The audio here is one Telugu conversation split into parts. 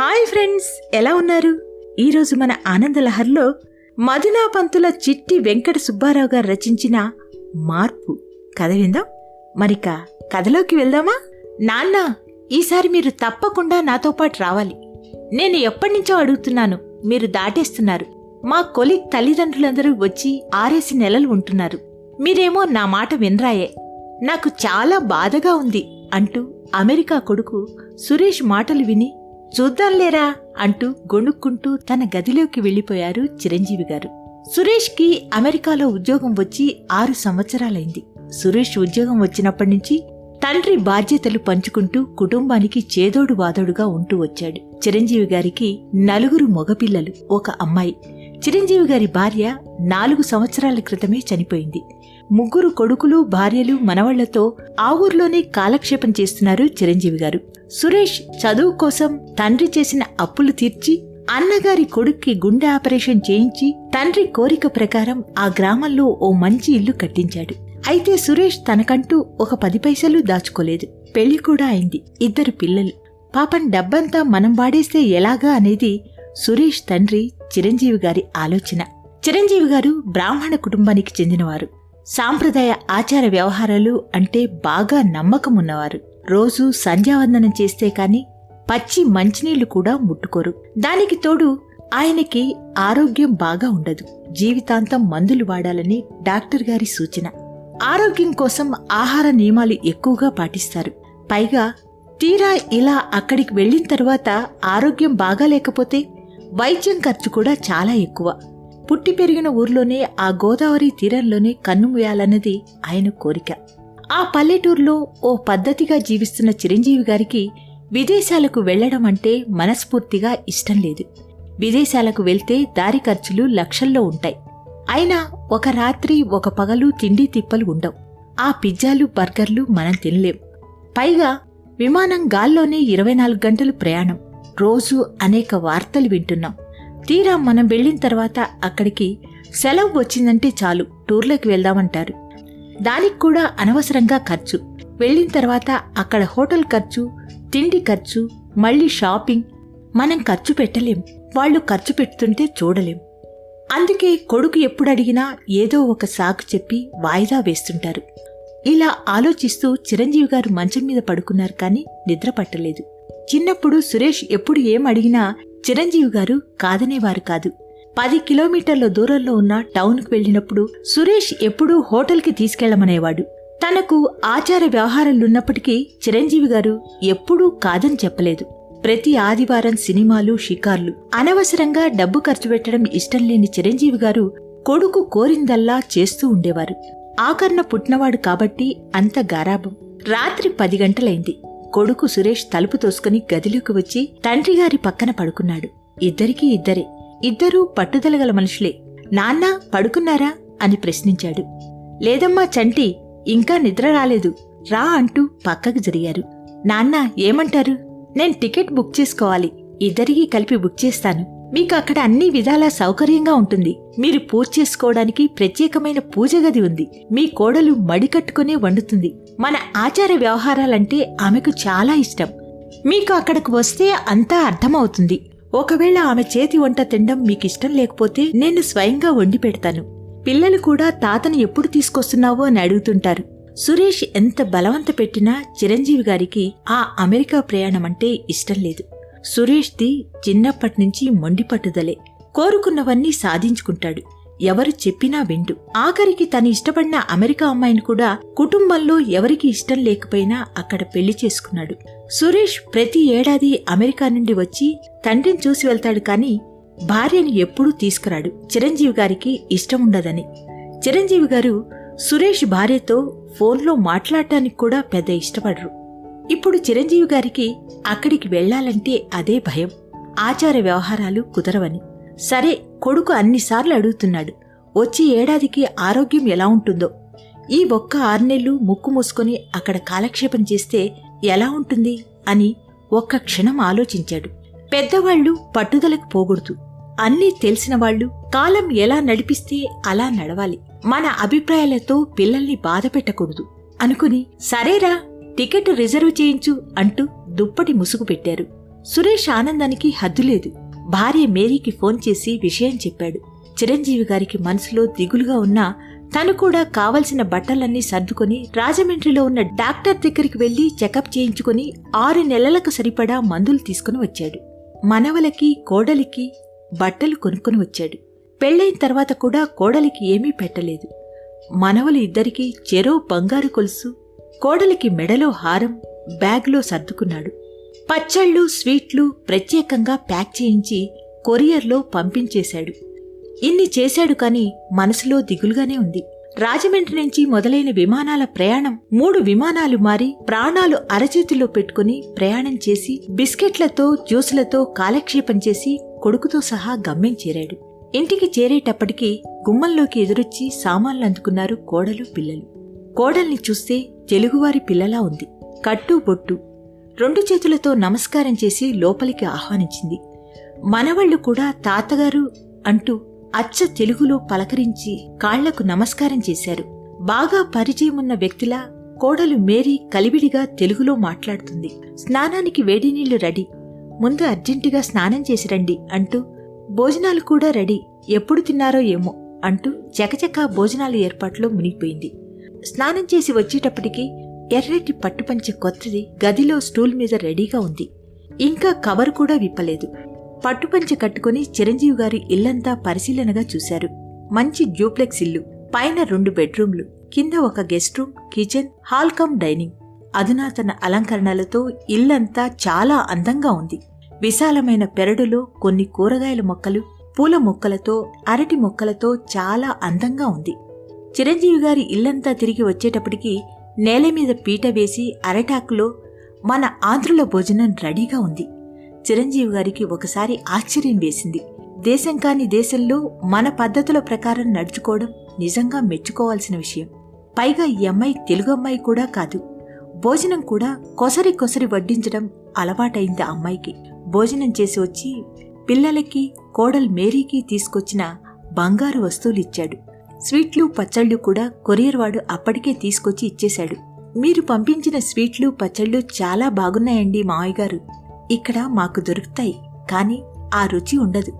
హాయ్ ఫ్రెండ్స్ ఎలా ఉన్నారు? ఈరోజు మన ఆనందలహర్లో మధునా పంతుల చిట్టి వెంకట సుబ్బారావు గారు రచించిన మార్పు. కథ విందాం? మరిక కథలోకి వెళ్దామా? నాన్న ఈసారి మీరు తప్పకుండా నాతో పాటు రావాలి. నేను ఎప్పటినుంచో అడుగుతున్నాను మీరు దాటేస్తున్నారు. మా కొలి తల్లిదండ్రులందరూ వచ్చి ఆరేసి నెలలు ఉంటున్నారు. మీరేమో నా మాట వినరాయే. నాకు చాలా బాధగా ఉంది అంటూ అమెరికా కొడుకు సురేష్ మాటలు విని చూద్దాంలేరా అంటూ గొణుక్కుంటూ తన గదిలోకి వెళ్ళిపోయారు చిరంజీవి గారు. సురేష్కి అమెరికాలో ఉద్యోగం వచ్చి ఆరు సంవత్సరాలైంది. సురేష్ ఉద్యోగం వచ్చినప్పటి నుంచి తండ్రి బాధ్యతలు పంచుకుంటూ కుటుంబానికి చేదోడు వాదోడుగా ఉంటూ వచ్చాడు. చిరంజీవి గారికి నలుగురు మగపిల్లలు ఒక అమ్మాయి. చిరంజీవి గారి భార్య నాలుగు సంవత్సరాల క్రితమే చనిపోయింది. ముగ్గురు కొడుకులు భార్యలు మనవళ్ళతో ఆ ఊర్లోనే కాలక్షేపం చేస్తున్నారు చిరంజీవి గారు. సురేష్ చదువు కోసం తండ్రి చేసిన అప్పులు తీర్చి అన్నగారి కొడుక్కి గుండె ఆపరేషన్ చేయించి తండ్రి కోరిక ప్రకారం ఆ గ్రామంలో ఓ మంచి ఇల్లు కట్టించాడు. అయితే సురేష్ తనకంటూ ఒక పది పైసలు దాచుకోలేదు. పెళ్ళి కూడా అయింది. ఇద్దరు పిల్లలు. పాపం డబ్బంతా మనం వాడేస్తే ఎలాగా అనేది సురేష్ తండ్రి చిరంజీవి గారి ఆలోచన. చిరంజీవి గారు బ్రాహ్మణ కుటుంబానికి చెందినవారు. సాంప్రదాయ ఆచార వ్యవహారాలు అంటే బాగా నమ్మకం ఉన్నవారు రోజూ సంధ్యావందనం చేస్తే కాని పచ్చి మంచినీళ్ళు కూడా ముట్టుకోరు. దానికి తోడు ఆయనకి ఆరోగ్యం బాగా ఉండదు. జీవితాంతం మందులు వాడాలని డాక్టర్ గారి సూచన. ఆరోగ్యం కోసం ఆహార నియమాలు ఎక్కువగా పాటిస్తారు. పైగా తీరా ఇలా అక్కడికి వెళ్ళిన తర్వాత ఆరోగ్యం బాగాలేకపోతే వైద్యం ఖర్చు కూడా చాలా ఎక్కువ. పుట్టి పెరిగిన ఊర్లోనే ఆ గోదావరి తీరంలోనే కన్నుమూయాలన్నది ఆయన కోరిక. ఆ పల్లెటూరులో ఓ పద్ధతిగా జీవిస్తున్న చిరంజీవి గారికి విదేశాలకు వెళ్ళడం అంటే మనస్ఫూర్తిగా ఇష్టం లేదు. విదేశాలకు వెళ్తే దారి ఖర్చులు లక్షల్లో ఉంటాయి. అయినా ఒక రాత్రి ఒక పగలు తిండి తిప్పలు ఉండవు. ఆ పిజ్జాలు బర్గర్లు మనం తినలేం. పైగా విమానం గాల్లోనే ఇరవై నాలుగు గంటలు ప్రయాణం. రోజు అనేక వార్తలు వింటున్నాం. తీరా మనం వెళ్ళిన తర్వాత అక్కడికి సెలవు వచ్చిందంటే చాలు టూర్లోకి వెళ్దామంటారు. దానికి కూడా అనవసరంగా ఖర్చు. వెళ్ళిన తర్వాత అక్కడ హోటల్ ఖర్చు తిండి ఖర్చు మళ్ళీ షాపింగ్. మనం ఖర్చు పెట్టలేం. వాళ్ళు ఖర్చు పెడుతుంటే చూడలేం. అందుకే కొడుకు ఎప్పుడు అడిగినా ఏదో ఒక సాకు చెప్పి వాయిదా వేస్తుంటారు. ఇలా ఆలోచిస్తూ చిరంజీవి గారు మంచం మీద పడుకున్నారు కానీ నిద్ర పట్టలేదు. చిన్నప్పుడు సురేష్ ఎప్పుడు ఏం అడిగినా చిరంజీవి గారు కాదనేవారు కాదు. పది కిలోమీటర్ల దూరంలో ఉన్న టౌన్కు వెళ్ళినప్పుడు సురేష్ ఎప్పుడూ హోటల్కి తీసుకెళ్ళమనేవాడు తనకు ఆచార వ్యవహారాలున్నప్పటికీ చిరంజీవి గారు ఎప్పుడూ కాదని చెప్పలేదు. ప్రతి ఆదివారం సినిమాలు షికార్లు అనవసరంగా డబ్బు ఖర్చు పెట్టడం ఇష్టం లేని చిరంజీవి గారు కొడుకు కోరిందల్లా చేస్తూ ఉండేవారు. ఆకర్ణ పుట్టినవాడు కాబట్టి అంత గారాబం రాత్రి పది గంటలైంది. కొడుకు సురేష్ తలుపు తోసుకుని గదిలోకి వచ్చి తండ్రిగారి పక్కన పడుకున్నాడు. ఇద్దరికీ ఇద్దరే. ఇద్దరూ పట్టుదలగల మనుషులే. నాన్న పడుకున్నారా? అని ప్రశ్నించాడు. లేదమ్మా చంటి ఇంకా నిద్ర రాలేదు. రా అంటూ పక్కకు జరిగారు. నాన్న ఏమంటారు? నేను టికెట్ బుక్ చేసుకోవాలి. ఇద్దరికీ కలిపి బుక్ చేస్తాను. మీకు అక్కడ అన్ని విధాలా సౌకర్యంగా ఉంటుంది. మీరు పూజ చేసుకోవడానికి ప్రత్యేకమైన పూజ గది ఉంది. మీ కోడలు మడికట్టుకునే వండుతుంది. మన ఆచార వ్యవహారాలంటే ఆమెకు చాలా ఇష్టం. మీకు అక్కడకు వస్తే అంతా అర్థమవుతుంది. ఒకవేళ ఆమె చేతి వంట తినడం మీకిష్టం లేకపోతే నేను స్వయంగా వండి పెడతాను. పిల్లలు కూడా తాతను ఎప్పుడు తీసుకొస్తున్నావో అని అడుగుతుంటారు. సురేష్ ఎంత బలవంత పెట్టినా చిరంజీవి గారికి ఆ అమెరికా ప్రయాణం అంటే ఇష్టం లేదు. సురేష్ది చిన్నప్పటి నుంచి మొండి పట్టుదలే. కోరుకున్నవన్నీ సాధించుకుంటాడు. ఎవరు చెప్పినా విండు. ఆఖరికి తను ఇష్టపడిన అమెరికా అమ్మాయిని కూడా కుటుంబంలో ఎవరికి ఇష్టం లేకపోయినా అక్కడ పెళ్ళి చేసుకున్నాడు. సురేష్ ప్రతి ఏడాది అమెరికా నుండి వచ్చి తండ్రిని చూసి వెళ్తాడు కాని భార్యను ఎప్పుడూ తీసుకురాడు. చిరంజీవి గారికి ఇష్టం ఉండదని. చిరంజీవి గారు సురేష్ భార్యతో ఫోన్లో మాట్లాడటానికి కూడా పెద్ద ఇష్టపడరు. ఇప్పుడు చిరంజీవి గారికి అక్కడికి వెళ్ళాలంటే అదే భయం. ఆచార వ్యవహారాలు కుదరవని. సరే కొడుకు అన్నిసార్లు అడుగుతున్నాడు. వచ్చే ఏడాదికి ఆరోగ్యం ఎలా ఉంటుందో. ఈ ఒక్క ఆర్నెల్లు ముక్కు మూసుకొని అక్కడ కాలక్షేపం చేస్తే ఎలా ఉంటుంది? అని ఒక్క క్షణం ఆలోచించాడు. పెద్దవాళ్ళు పట్టుదలకు పోకూడదు అన్నీ తెలిసిన వాళ్ళు కాలం ఎలా నడిపిస్తే అలా నడవాలి. మన అభిప్రాయాలతో పిల్లల్ని బాధ పెట్టకూడదు. అనుకుని సరేరా టికెట్ రిజర్వ్ చేయించు అంటూ దుప్పటి ముసుగు పెట్టారు. సురేష్ ఆనందానికి హద్దులేదు భార్య మేరీకి ఫోన్ చేసి విషయం చెప్పాడు. చిరంజీవి గారికి మనసులో దిగులుగా ఉన్నా తను కూడా కావలసిన బట్టలన్నీ సర్దుకొని రాజమండ్రిలో ఉన్న డాక్టర్ దగ్గరికి వెళ్ళి చెకప్ చేయించుకుని ఆరు నెలలకు సరిపడా మందులు తీసుకుని వచ్చాడు. మనవలకి కోడలికి బట్టలు కొనుక్కొని వచ్చాడు. పెళ్ళైన తర్వాత కూడా కోడలికి ఏమీ పెట్టలేదు. మనవలు ఇద్దరికీ చెరో బంగారు కొలుసు కోడలికి మెడలో హారం బ్యాగ్లో సర్దుకున్నాడు. పచ్చళ్ళు స్వీట్లు ప్రత్యేకంగా ప్యాక్ చేయించి కొరియర్లో పంపించేశాడు. ఇన్ని చేశాడు కాని మనసులో దిగులుగానే ఉంది. రాజమండ్రి నుంచి మొదలైన విమానాల ప్రయాణం మూడు విమానాలు మారి ప్రాణాలు అరచేతిలో పెట్టుకుని ప్రయాణం చేసి బిస్కెట్లతో జ్యూసులతో కాలక్షేపం చేసి కొడుకుతో సహా గమ్యం చేరాడు. ఇంటికి చేరేటప్పటికి గుమ్మంలోకి ఎదురొచ్చి సామాన్లు అందుకున్నారు కోడలు పిల్లలు. కోడల్ని చూస్తే తెలుగువారి పిల్లలా ఉంది. కట్టు బొట్టు రెండు చేతులతో నమస్కారం చేసి లోపలికి ఆహ్వానించింది. మనవళ్ళు కూడా తాతగారు అంటూ అచ్చ తెలుగులో పలకరించి కాళ్ళకు నమస్కారం చేశారు. బాగా పరిచయమున్న వ్యక్తిలా కోడలు మేరీ కలివిడిగా తెలుగులో మాట్లాడుతుంది. స్నానానికి వేడి నీళ్ళు రెడీ. ముందు అర్జెంటుగా స్నానం చేసి రండి అంటూ భోజనాలు కూడా రెడీ. ఎప్పుడు తిన్నారో ఏమో అంటూ చకచకా భోజనాల ఏర్పాట్లో మునిగిపోయింది. స్నానం చేసి వచ్చేటప్పటికి ఎర్రటి పట్టుపంచె కొత్తది గదిలో స్టూల్ మీద రెడీగా ఉంది. ఇంకా కవర్ కూడా విప్పలేదు. పట్టుపంచ కట్టుకుని చిరంజీవి గారి ఇల్లంతా పరిశీలనగా చూశారు. మంచి డ్యూప్లెక్స్ ఇల్లు పైన రెండు బెడ్రూమ్లు కింద ఒక guest room kitchen hall cum dining. అధునాతన అలంకరణలతో ఇల్లంతా చాలా అందంగా ఉంది. విశాలమైన పెరడులో కొన్ని కూరగాయల మొక్కలు పూల మొక్కలతో అరటి మొక్కలతో చాలా అందంగా ఉంది. చిరంజీవి గారి ఇల్లంతా తిరిగి వచ్చేటప్పటికి నేల మీద పీట వేసి అరటాకులో మన ఆంధ్రుల భోజనం రెడీగా ఉంది. చిరంజీవి గారికి ఒకసారి ఆశ్చర్యం వేసింది. దేశం కాని దేశంలో మన పద్ధతుల ప్రకారం నడుచుకోవడం నిజంగా మెచ్చుకోవాల్సిన విషయం. పైగా ఈ అమ్మాయి తెలుగు అమ్మాయి కూడా కాదు. భోజనం కూడా కొసరి కొసరి వడ్డించడం అలవాటైంది ఆ అమ్మాయికి. భోజనం చేసి వచ్చి పిల్లలకి కోడల్ మేరీకి తీసుకొచ్చిన బంగారు వస్తువులు ఇచ్చాడు. స్వీట్లు పచ్చళ్ళు కూడా కొరియర్ వాడు అప్పటికే తీసుకొచ్చి ఇచ్చేశాడు. మీరు పంపించిన స్వీట్లు పచ్చళ్ళు చాలా బాగున్నాయండి మావయ్య గారు. ఇక్కడ మాకు దొరుకుతాయి కానీ ఆ రుచి ఉండదు.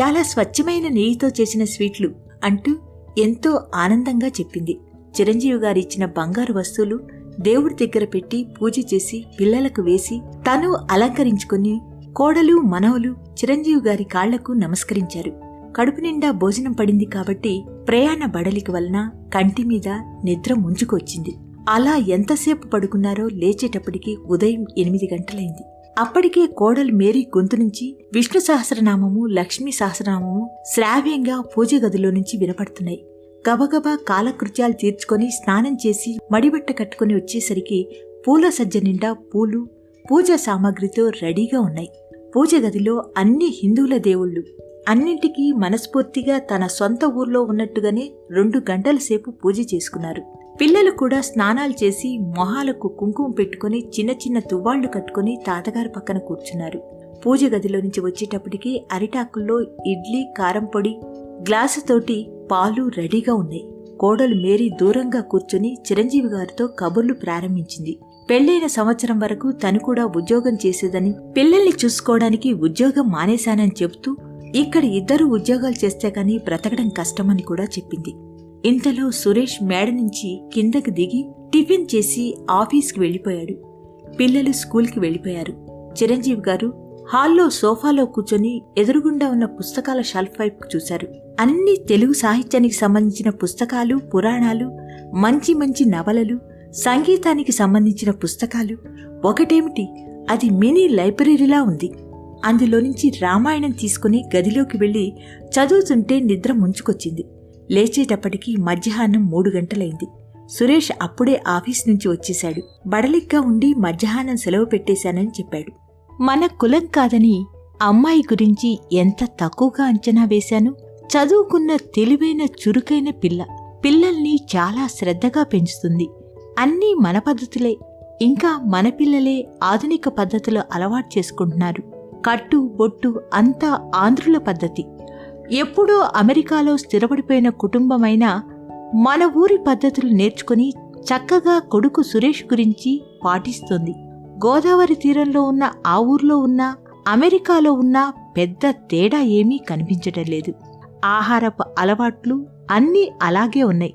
చాలా స్వచ్ఛమైన నెయ్యితో చేసిన స్వీట్లు అంటూ ఎంతో ఆనందంగా చెప్పింది. చిరంజీవి గారిచ్చిన బంగారు వస్తువులు దేవుడి దగ్గర పెట్టి పూజ చేసి పిల్లలకు వేసి తను అలంకరించుకుని కోడలు మనవలు చిరంజీవి గారి కాళ్ళకు నమస్కరించారు. కడుపు నిండా భోజనం పడింది కాబట్టి ప్రయాణ బడలిక వలన కంటి మీద నిద్ర ముంచుకొచ్చింది. అలా ఎంతసేపు పడుకున్నారో లేచేటప్పటికి ఉదయం ఎనిమిది గంటలైంది. అప్పటికే కోడలు మేరీ గొంతు నుంచి విష్ణు సహస్రనామము లక్ష్మీ సహస్రనామము శ్రావ్యంగా పూజ గదిలో నుంచి వినపడుతున్నాయి. గబగబా కాలకృత్యాలు తీర్చుకొని స్నానం చేసి మడిబట్ట కట్టుకుని వచ్చేసరికి పూల సజ్జ నిండా పూలు పూజా సామాగ్రితో రెడీగా ఉన్నాయి. పూజ గదిలో అన్ని హిందువుల దేవుళ్ళు. అన్నింటికీ మనస్ఫూర్తిగా తన సొంత ఊర్లో ఉన్నట్టుగానే రెండు గంటల సేపు పూజ చేసుకున్నారు. పిల్లలు కూడా స్నానాలు చేసి మొహాలకు కుంకుమ పెట్టుకుని చిన్న చిన్న తువ్వాళ్ళు కట్టుకుని తాతగారి పక్కన కూర్చున్నారు. పూజ గదిలో నుంచి వచ్చేటప్పటికి అరిటాకుల్లో ఇడ్లీ కారం పొడి గ్లాసుతోటి పాలు రెడీగా ఉన్నాయి. కోడలు మేరీ దూరంగా కూర్చుని చిరంజీవి గారితో కబుర్లు ప్రారంభించింది. పెళ్ళైన సంవత్సరం వరకు తను కూడా ఉద్యోగం చేసేదని పిల్లల్ని చూసుకోవడానికి ఉద్యోగం మానేశానని చెబుతూ ఇక్కడ ఇద్దరు ఉద్యోగాలు చేస్తే కానీ బ్రతకడం కష్టమని కూడా చెప్పింది. ఇంతలో సురేష్ మేడ నుంచి కిందకు దిగి టిఫిన్ చేసి ఆఫీస్కి వెళ్ళిపోయాడు. పిల్లలు స్కూల్కి వెళ్ళిపోయారు. చిరంజీవి గారు హాల్లో సోఫాలో కూర్చొని ఎదురుగుండా ఉన్న పుస్తకాల షెల్ఫ్ వైపు చూశారు. అన్ని తెలుగు సాహిత్యానికి సంబంధించిన పుస్తకాలు పురాణాలు మంచి మంచి నవలలు సంగీతానికి సంబంధించిన పుస్తకాలు. ఒకటేమిటి? అది మినీ లైబ్రరీలా ఉంది. అందులో నుంచి రామాయణం తీసుకుని గదిలోకి వెళ్ళి చదువుతుంటే నిద్ర ముంచుకొచ్చింది. లేచేటప్పటికి మధ్యాహ్నం మూడు గంటలైంది. సురేష్ అప్పుడే ఆఫీస్ నుంచి వచ్చేశాడు. బడలిగ్గా ఉండి మధ్యాహ్నం సెలవు పెట్టేశానని చెప్పాడు. మన కులం కాదని అమ్మాయి గురించి ఎంత తక్కువగా అంచనా వేశాను? చదువుకున్న తెలివైన చురుకైన పిల్ల. పిల్లల్ని చాలా శ్రద్ధగా పెంచుతుంది. అన్నీ మన పద్ధతులే. ఇంకా మన పిల్లలే ఆధునిక పద్ధతులు అలవాటు చేసుకుంటున్నారు. కట్టు బొట్టు అంతా ఆంధ్రుల పద్ధతి. ఎప్పుడో అమెరికాలో స్థిరపడిపోయిన కుటుంబమైన మన ఊరి పద్ధతులు నేర్చుకుని చక్కగా కొడుకు సురేష్ గురించి పాటిస్తుంది. గోదావరి తీరంలో ఉన్న ఆ ఊర్లో ఉన్న అమెరికాలో ఉన్న పెద్ద తేడా ఏమీ కనిపించటం లేదు. ఆహారపు అలవాట్లు అన్నీ అలాగే ఉన్నాయి.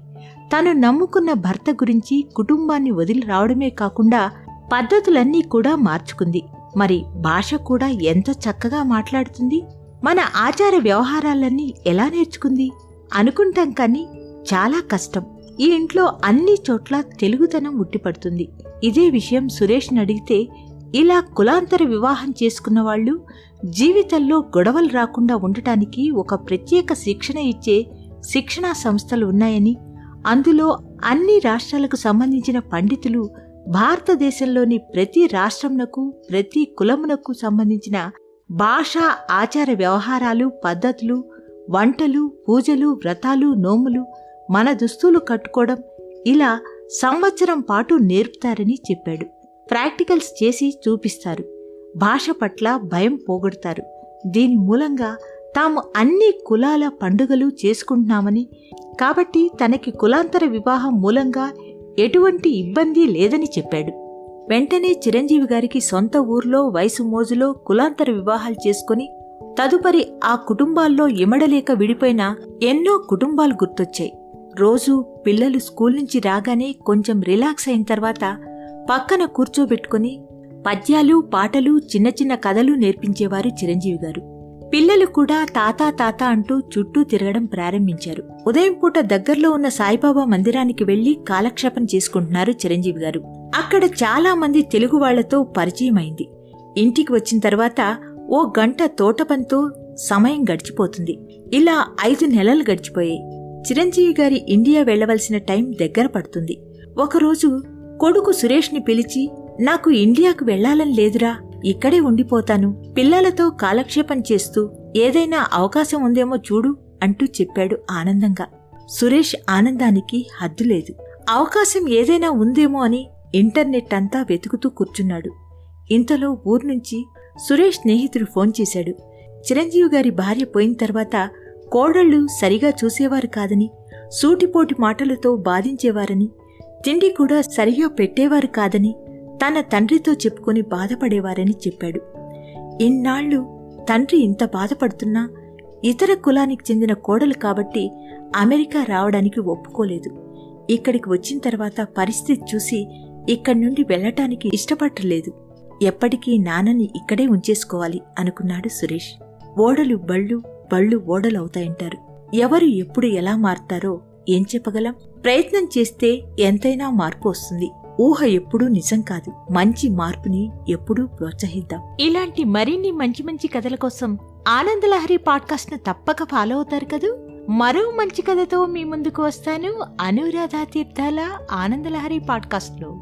తను నమ్ముకున్న భర్త గురించి కుటుంబాన్ని వదిలి రావడమే కాకుండా పద్ధతులన్నీ కూడా మార్చుకుంది. మరి భాష కూడా ఎంత చక్కగా మాట్లాడుతుంది? మన ఆచార వ్యవహారాలన్నీ ఎలా నేర్చుకుంది? అనుకుంటాం కానీ చాలా కష్టం. ఈ ఇంట్లో అన్ని చోట్ల తెలుగుతనం ఉట్టిపడుతుంది. ఇదే విషయం సురేష్ని అడిగితే ఇలా కులాంతర వివాహం చేసుకున్న వాళ్ళు జీవితంలో గొడవలు రాకుండా ఉండటానికి ఒక ప్రత్యేక శిక్షణ ఇచ్చే శిక్షణా సంస్థలు ఉన్నాయని అందులో అన్ని రాష్ట్రాలకు సంబంధించిన పండితులు భారతదేశంలోని ప్రతి రాష్ట్రంనకు ప్రతి కులమునకు సంబంధించిన భాష ఆచార వ్యవహారాలు పద్ధతులు వంటలు పూజలు వ్రతాలు నోములు మన దుస్తులు కట్టుకోవడం ఇలా సంవత్సరం పాటు నేర్పుతారని చెప్పాడు. ప్రాక్టికల్స్ చేసి చూపిస్తారు. భాష పట్ల భయం పోగొడతారు. దీని మూలంగా తాము అన్ని కులాల పండుగలు చేసుకుంటున్నామని. కాబట్టి తనకి కులాంతర వివాహం మూలంగా ఎటువంటి ఇబ్బంది లేదని చెప్పాడు. వెంటనే చిరంజీవి గారికి సొంత ఊర్లో వయసు మోజులో కులాంతర వివాహాలు చేసుకుని తదుపరి ఆ కుటుంబాల్లో ఇమడలేక విడిపోయిన ఎన్నో కుటుంబాలు గుర్తొచ్చాయి. రోజు పిల్లలు స్కూల్ నుంచి రాగానే కొంచెం రిలాక్స్ అయిన తర్వాత పక్కన కూర్చోబెట్టుకుని పద్యాలు పాటలు చిన్న చిన్న కథలు నేర్పించేవారు చిరంజీవి గారు. పిల్లలు కూడా తాతా తాత అంటూ చుట్టూ తిరగడం ప్రారంభించారు. ఉదయం పూట దగ్గరలో ఉన్న సాయిబాబా మందిరానికి వెళ్ళి కాలక్షేపం చేసుకుంటున్నారు చిరంజీవి గారు. అక్కడ చాలామంది తెలుగు వాళ్ళతో పరిచయమైంది. ఇంటికి వచ్చిన తర్వాత ఓ గంట తోటపంతో సమయం గడిచిపోతుంది. ఇలా ఐదు నెలలు గడిచిపోయాయి. చిరంజీవి గారి ఇండియా వెళ్ళవలసిన టైం దగ్గర పడుతుంది. ఒకరోజు కొడుకు సురేష్ని పిలిచి నాకు ఇండియాకు వెళ్ళాలని లేదురా ఇక్కడే ఉండిపోతాను. పిల్లలతో కాలక్షేపం చేస్తూ ఏదైనా అవకాశం ఉందేమో చూడు అంటూ చెప్పాడు ఆనందంగా. సురేష్ ఆనందానికి హద్దులేదు అవకాశం ఏదైనా ఉందేమో అని ఇంటర్నెట్ అంతా వెతుకుతూ కూర్చున్నాడు. ఇంతలో ఊర్నుంచి సురేష్ స్నేహితుడు ఫోన్ చేశాడు. చిరంజీవి గారి భార్య పోయిన తర్వాత కోడళ్ళు సరిగా చూసేవారు కాదని సూటిపోటి మాటలతో బాధించేవారని తిండి కూడా సరిగా పెట్టేవారు కాదని తన తండ్రితో చెప్పుకొని బాధపడేవారని చెప్పాడు. ఇన్నాళ్ళు తండ్రి ఇంత బాధపడుతున్నా ఇతర కులానికి చెందిన కోడలు కాబట్టి అమెరికా రావడానికి ఒప్పుకోలేదు. ఇక్కడికి వచ్చిన తర్వాత పరిస్థితి చూసి ఇక్కడి నుండి వెళ్ళటానికి ఇష్టపడలేదు ఎప్పటికీ నాన్నని ఇక్కడే ఉంచేసుకోవాలి అనుకున్నాడు సురేష్. ఓడలు బళ్ళు బళ్ళు ఓడలు అవుతాయంటారు. ఎవరు ఎప్పుడు ఎలా మారుతారో ఏం చెప్పగలం? ప్రయత్నం చేస్తే ఎంతైనా మార్పు వస్తుంది. ఊహ ఎప్పుడూ నిజం కాదు. మంచి మార్పుని ఎప్పుడూ ప్రోత్సహిద్దాం. ఇలాంటి మరిన్ని మంచి మంచి కథల కోసం ఆనందలహరి పాడ్కాస్ట్ను తప్పక ఫాలో అవుతారు కదూ? మరో మంచి కథతో మీ ముందుకు వస్తాను. అనురాధ తీర్థాల ఆనందలహరి పాడ్కాస్ట్లో